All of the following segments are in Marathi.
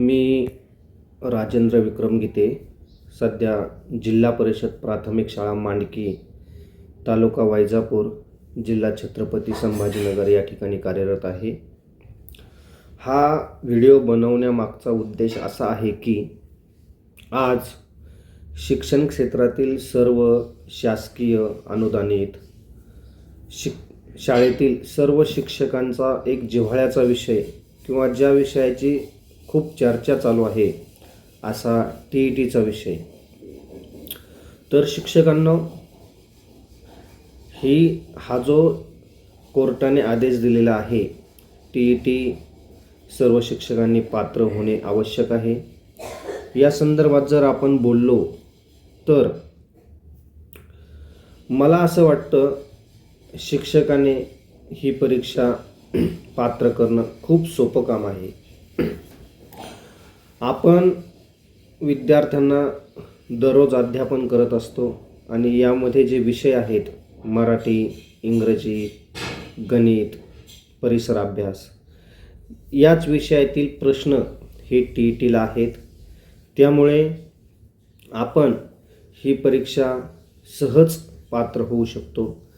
मी राजेंद्र विक्रम गीते सध्या जिल्हा परिषद प्राथमिक शाळा मांडकी तालुका वैजापूर जिल्हा छत्रपती संभाजीनगर या ठिकाणी कार्यरत आहे. हा व्हिडिओ बनवण्यामागचा उद्देश असा आहे की आज शिक्षण क्षेत्रातील सर्व शासकीय अनुदानित शिक शाळेतील सर्व शिक्षकांचा एक जिव्हाळ्याचा विषय किंवा ज्या विषयाची खूप चर्चा चालू आहे असा टी ई टीचा विषय. तर शिक्षकांना ही हा जो कोर्टाने आदेश दिलेला आहे टी ई टी सर्व शिक्षकांनी पात्र होणे आवश्यक आहे. या संदर्भात जर आपण बोललो तर मला असं वाटतं शिक्षकाने ही परीक्षा पात्र करणं खूप सोपं काम आहे. आपण विद्यार्थ्यांना दररोज अध्यापन करत असतो आणि यामध्ये जे विषय आहेत मराठी इंग्रजी गणित परिसर अभ्यास याच विषयातील प्रश्न हे टी ई टीला आहेत. त्यामुळे आपण ही परीक्षा सहज पात्र होऊ शकतो.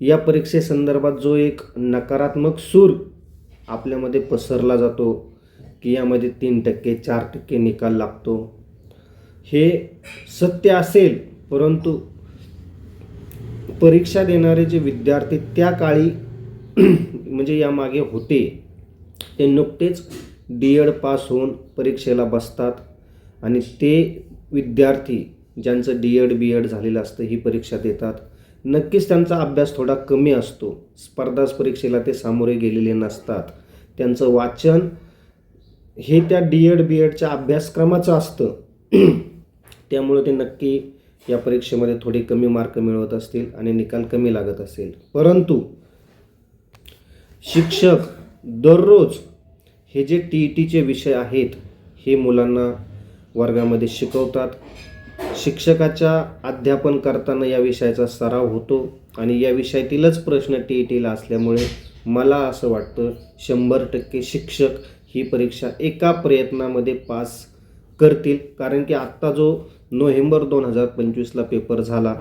या परीक्षेसंदर्भात जो एक नकारात्मक सूर आपल्यामध्ये पसरला जातो की यामध्ये तीन टक्के चार टक्के निकाल लागतो. हे सत्य असेल परंतु परीक्षा देणारे जे विद्यार्थी त्या काळी म्हणजे यामागे होते ते नुकतेच डी एड पास होऊन परीक्षेला बसतात आणि ते विद्यार्थी ज्यांचं डी एड बी एड झालेलं असतं ही परीक्षा देतात. नक्कीच त्यांचा अभ्यास थोडा कमी असतो. स्पर्धा परीक्षेला ते सामोरे गेलेले नसतात. त्यांचं वाचन हे त्या डी एड बी एडच्या अभ्यासक्रमाचं असतं. त्यामुळे ते नक्की या परीक्षेमध्ये थोडे कमी मार्क मिळवत असतील आणि निकाल कमी लागत असेल. परंतु शिक्षक दररोज हे जे टी ई टीचे विषय आहेत हे मुलांना वर्गामध्ये शिकवतात. शिक्षकाच्या अध्यापन करताना या विषयाचा सराव होतो आणि या विषयातीलच प्रश्न टी ई टीला असल्यामुळे मला असं वाटतं शंभर टक्के शिक्षक ही परीक्षा एका प्रयत्नामध्ये पास करतील. कारण की आत्ता जो नोव्हेंबर दोन हजार पंचवीसला पेपर झाला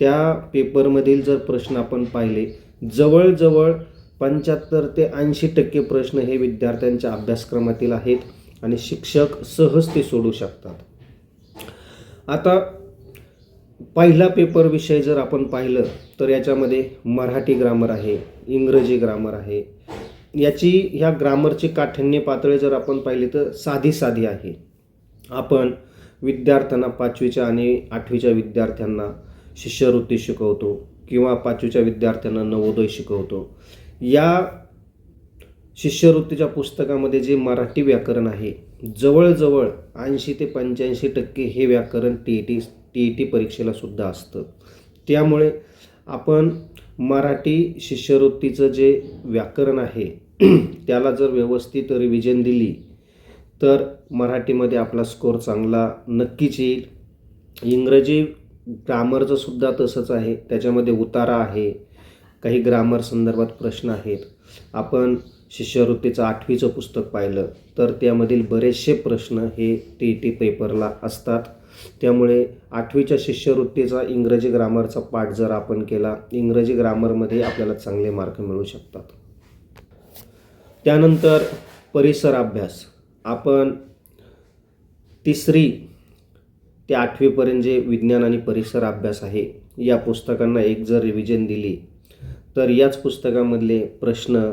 त्या पेपरमधील जर प्रश्न आपण पाहिले जवळजवळ पंच्याहत्तर ते ऐंशी टक्के प्रश्न हे विद्यार्थ्यांच्या अभ्यासक्रमातील आहेत आणि शिक्षक सहज ते सोडू शकतात. आता पहिला पेपर विषय जर आपण पाहिलं तर याच्यामध्ये मराठी ग्रामर आहे इंग्रजी ग्रामर आहे याची ह्या ग्रामरची काठिण्य पातळी जर आपण पाहिली तर साधी साधी आहे. आपण विद्यार्थ्यांना पाचवीच्या आणि आठवीच्या विद्यार्थ्यांना शिष्यवृत्ती शिकवतो किंवा पाचवीच्या विद्यार्थ्यांना नवोदय शिकवतो. या शिष्यवृत्तीच्या पुस्तकामध्ये जे मराठी व्याकरण आहे जवळजवळ ऐंशी ते पंच्याऐंशी टक्के हे व्याकरण T E T T E T परीक्षेला सुद्धा असतं. त्यामुळे आपण मराठी शिष्यवृत्तीचं जे व्याकरण आहे त्याला जर व्यवस्थित रिव्हिजन दिली तर मराठीमध्ये आपला स्कोर चांगला नक्कीच येईल. इंग्रजी ग्रामरचं सुद्धा तसंच आहे. त्याच्यामध्ये उतारा आहे. काही ग्रामर संदर्भात प्रश्न आहेत. आपण शिष्यवृत्तीचं आठवीचं पुस्तक पाहिलं तर त्यामधील बरेचसे प्रश्न हे टी टी पेपरला असतात. त्यामुळे आठवीच्या शिष्यवृत्तीचा इंग्रजी ग्रामरचा पाठ जर आपण केला इंग्रजी ग्रामरमध्ये आपल्याला चांगले मार्क मिळू शकतात. त्यानंतर परिसर अभ्यास आपण तिसरी ते आठवीपर्यंत जे विज्ञान आणि परिसर अभ्यास आहे या पुस्तकांना एक जर रिव्हिजन दिली तर याच पुस्तकामधले प्रश्न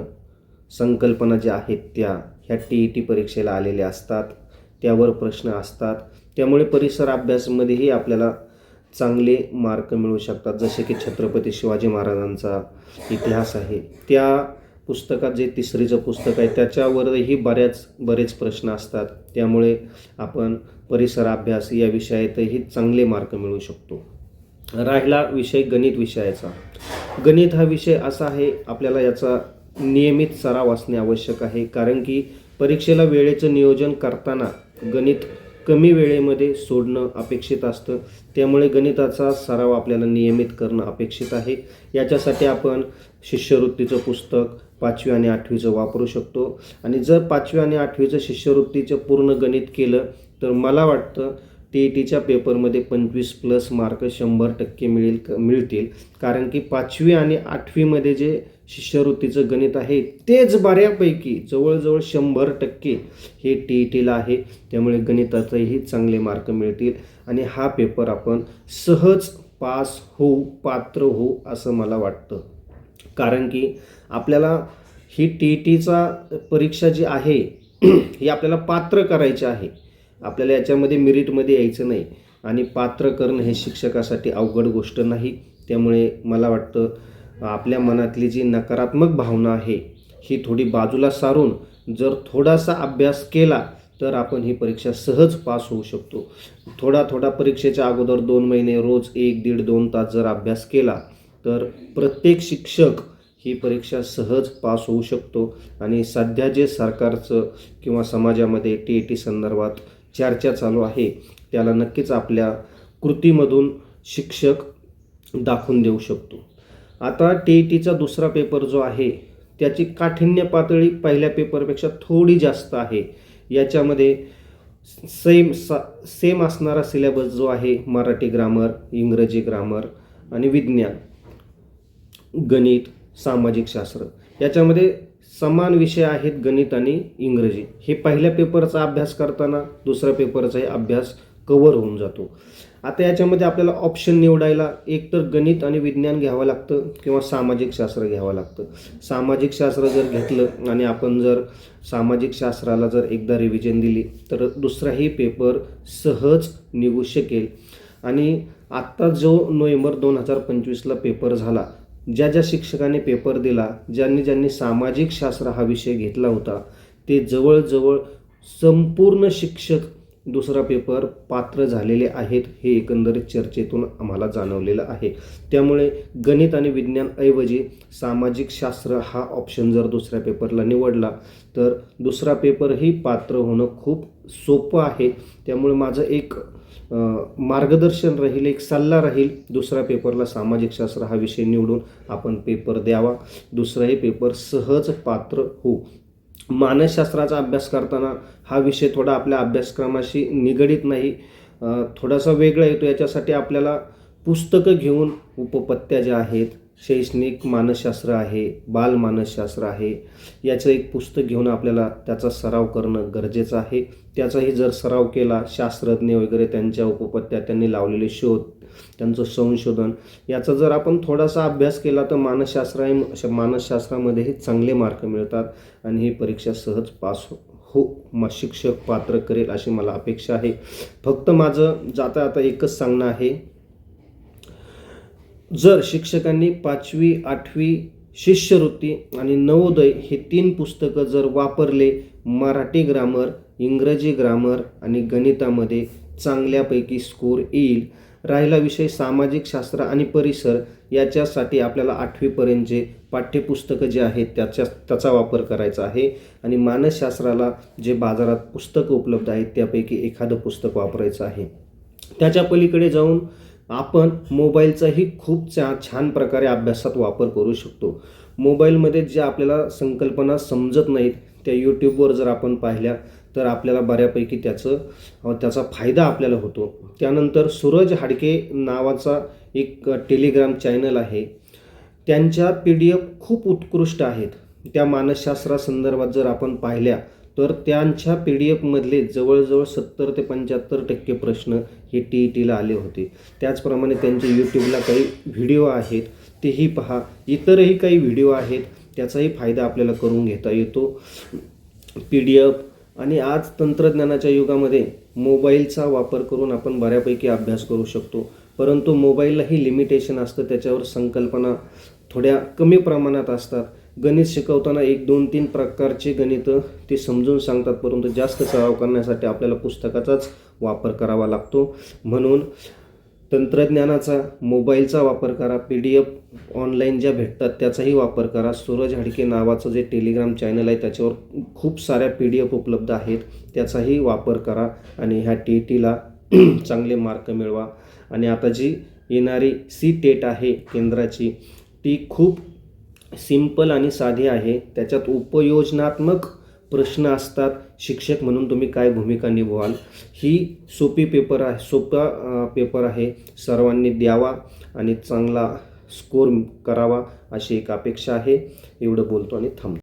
संकल्पना ज्या आहेत त्या ह्या टी ई टी परीक्षेला आलेल्या असतात. त्यावर प्रश्न असतात. त्यामुळे परिसर अभ्यासमध्येही आपल्याला चांगले मार्क मिळू शकतात. जसे की छत्रपती शिवाजी महाराजांचा इतिहास आहे. त्या पुस्तकात जे तिसरीचं पुस्तक आहे त्याच्यावरही बऱ्याच बरेच प्रश्न असतात. त्यामुळे आपण परिसर अभ्यास या विषयातही चांगले मार्क मिळू शकतो. राहिला विषय गणित विषयाचा. गणित हा विषय असा आहे आपल्याला याचा नियमित सराव असणे आवश्यक आहे कारण की परीक्षेला वेळेचं नियोजन करताना गणित कमी वेळेमध्ये सोडणं अपेक्षित असतं. त्यामुळे गणिताचा सराव आपल्याला नियमित करणं अपेक्षित आहे. याच्यासाठी आपण शिष्यवृत्तीचं पुस्तक पाचवी आणि आठवीचं वापरू शकतो. आणि जर पाचवी आणि आठवीचं शिष्यवृत्तीचं पूर्ण गणित केलं तर मला वाटतं टी ई टीच्या पेपरमध्ये पंचवीस प्लस मार्क शंभर टक्के मिळेल मिळतील. कारण की पाचवी आणि आठवीमध्ये जे शिष्यवृत्तीचं गणित आहे तेच बऱ्यापैकी जवळजवळ शंभर टक्के हे टी ई टीला आहे. त्यामुळे गणिताचेही चांगले मार्क मिळतील. आणि हा पेपर आपण सहज पास होऊ पात्र होऊ असं मला वाटतं. कारण की आपल्याला ही टी ई टीचा परीक्षा जी आहे ही आपल्याला पात्र करायची आहे. आपल्याला याच्यामध्ये मिरिटमध्ये यायचं नाही. आणि पात्र करणं हे शिक्षकासाठी अवघड गोष्ट नाही. त्यामुळे मला वाटतं आपल्या मनातली जी नकारात्मक भावना आहे ही थोडी बाजूला सारून जर थोडासा अभ्यास केला तर आपण ही परीक्षा सहज पास होऊ शकतो. थोडा थोडा परीक्षेच्या अगोदर दोन महिने रोज एक दीड दोन तास जर अभ्यास केला तर प्रत्येक शिक्षक ही परीक्षा सहज पास होऊ शकतो. आणि सध्या जे सरकारचं किंवा समाजामध्ये टी ई टी संदर्भात चर्चा चालू आहे. त्याला नक्कीच आपल्या कृतीमधून शिक्षक दाखवून देऊ शकतो. आता टी ई टीचा दुसरा पेपर जो आहे त्याची काठिण्य पातळी पहिल्या पेपरपेक्षा थोडी जास्त आहे. याच्यामध्ये सेम सा सेम असणारा सिलेबस जो आहे मराठी ग्रामर इंग्रजी ग्रामर आणि विज्ञान गणित सामाजिक शास्त्र. याच्यामध्ये समान विषय आहेत गणित आणि इंग्रजी. हे पहिल्या पेपरचा अभ्यास करताना दुसऱ्या पेपरचाही अभ्यास कवर होऊन जातो. आता याच्यामध्ये आपल्याला ऑप्शन निवडायला एक तर गणित आणि विज्ञान घ्यावं लागतं किंवा सामाजिक शास्त्र घ्यावं लागतं. सामाजिक शास्त्र जर घेतलं आणि आपण जर सामाजिक शास्त्राला जर एकदा रिव्हिजन दिली तर दुसराही पेपर सहज निघू शकेल. आणि आत्ता जो नोव्हेंबर दोन हजार पंचवीसला पेपर झाला ज्या ज्या शिक्षकाने पेपर दिला ज्यांनी ज्यांनी सामाजिक शास्त्र हा विषय घेतला होता ते जवळजवळ संपूर्ण शिक्षक दुसरा पेपर पात्र झालेले आहेत हे एकंदरीत चर्चेतून आम्हाला जाणवलेलं आहे. त्यामुळे गणित आणि विज्ञानऐवजी सामाजिक शास्त्र हा ऑप्शन जर दुसऱ्या पेपरला निवडला तर दुसरा पेपरही पात्र होणं खूप सोपं आहे. त्यामुळे माझं एक मार्गदर्शन राहील एक सल्ला राहील दुसऱ्या पेपरला सामाजिक शास्त्र हा विषय निवडून आपण पेपर द्यावा. दुसराही पेपर सहज पात्र होऊ. मानसशास्त्राचा अभ्यास करताना हा विषय थोडा आपल्या अभ्यासक्रमाशी निगडीत नाही. थोडासा वेगळा येतो. याच्यासाठी आपल्याला पुस्तकं घेऊन उपपत्त्या ज्या आहेत शैक्षणिक मानसशास्त्र आहे बालमानसशास्त्र आहे याचं एक पुस्तक घेऊन आपल्याला त्याचा सराव करणं गरजेचं आहे. त्याचाही जर सराव केला शास्त्रज्ञ वगैरे त्यांच्या उपपत्त्या त्यांनी लावलेले शोध त्यांचं संशोधन याचा जर आपण थोडासा अभ्यास केला तर मानसशास्त्र मानसशास्त्रामध्येही चांगले मार्क मिळतात आणि ही परीक्षा सहज पास हो हो मग शिक्षक पात्र करेल अशी मला अपेक्षा आहे. फक्त माझं जाता आता एकच सांगणं आहे जर शिक्षकांनी पाचवी आठवी शिष्यवृत्ती आणि नवोदय हे तीन पुस्तकं जर वापरले मराठी ग्रामर इंग्रजी ग्रामर आणि गणितामध्ये चांगल्यापैकी स्कोर येईल. राहिला विषय सामाजिक शास्त्र आणि परिसर याच्यासाठी आपल्याला आठवीपर्यंतचे पाठ्यपुस्तकं जे आहेत त्याच्या त्याचा वापर करायचा आहे. आणि मानसशास्त्राला जे बाजारात पुस्तकं उपलब्ध आहेत त्यापैकी एखादं पुस्तक वापरायचं आहे. त्याच्या पलीकडे जाऊन आपण मोबाईलचाही खूप छा छान प्रकारे अभ्यासात वापर करू शकतो. मोबाईलमध्ये ज्या आपल्याला संकल्पना समजत नाहीत त्या यूट्यूबवर जर आपण पाहिल्या तर आपल्याला बऱ्यापैकी त्याचं त्याचा फायदा आपल्याला होतो. त्यानंतर सूरज हाडके नावाचा एक टेलिग्राम चॅनल आहे. त्यांच्या पी डी एफ खूप उत्कृष्ट आहेत. त्या मानसशास्त्रासंदर्भात जर आपण पाहिल्या तर त्यांच्या पी डी एफमधले जवळजवळ सत्तर ते पंच्याहत्तर टक्के प्रश्न हे टी ई टीला आले होते. त्याचप्रमाणे त्यांचे यूट्यूबला काही व्हिडिओ आहेत तेही पहा. इतरही काही व्हिडिओ आहेत त्याचाही फायदा आपल्याला करून घेता येतो. पी डी एफ आणि आज तंत्रज्ञानाच्या युगामध्ये मोबाईलचा वापर करून आपण बऱ्यापैकी अभ्यास करू शकतो. परंतु मोबाईललाही लिमिटेशन असतं त्याच्यावर संकल्पना थोड्या कमी प्रमाणात असतात. गणित शिकवताना एक दोन तीन प्रकारचे गणितं ते समजून सांगतात. परंतु जास्त सराव करण्यासाठी आपल्याला पुस्तकाचाच वापर करावा लागतो. म्हणून तंत्रज्ञानाचा मोबाईलचा वापर करा पी डी एफ ऑनलाईन ज्या भेटतात त्याचाही वापर करा. सूरज हाडके नावाचं जे टेलिग्राम चॅनल आहे त्याच्यावर खूप साऱ्या पी डी एफ उपलब्ध आहेत. त्याचाही वापर करा आणि ह्या टी टीला चांगले मार्क मिळवा. आणि आता जी येणारी सी टेट आहे केंद्राची ती खूप सिंपल आणि साधी आहे. त्याच्यात उपयोजनात्मक प्रश्न असतात. शिक्षक म्हणून तुम्ही काय भूमिका निभवाल? ही सोपी पेपर आहे सोपा पेपर आहे. सर्वांनी द्यावा आणि चांगला स्कोर करावा अशी एक अपेक्षा आहे. एवढं बोलतो आणि थांबतो.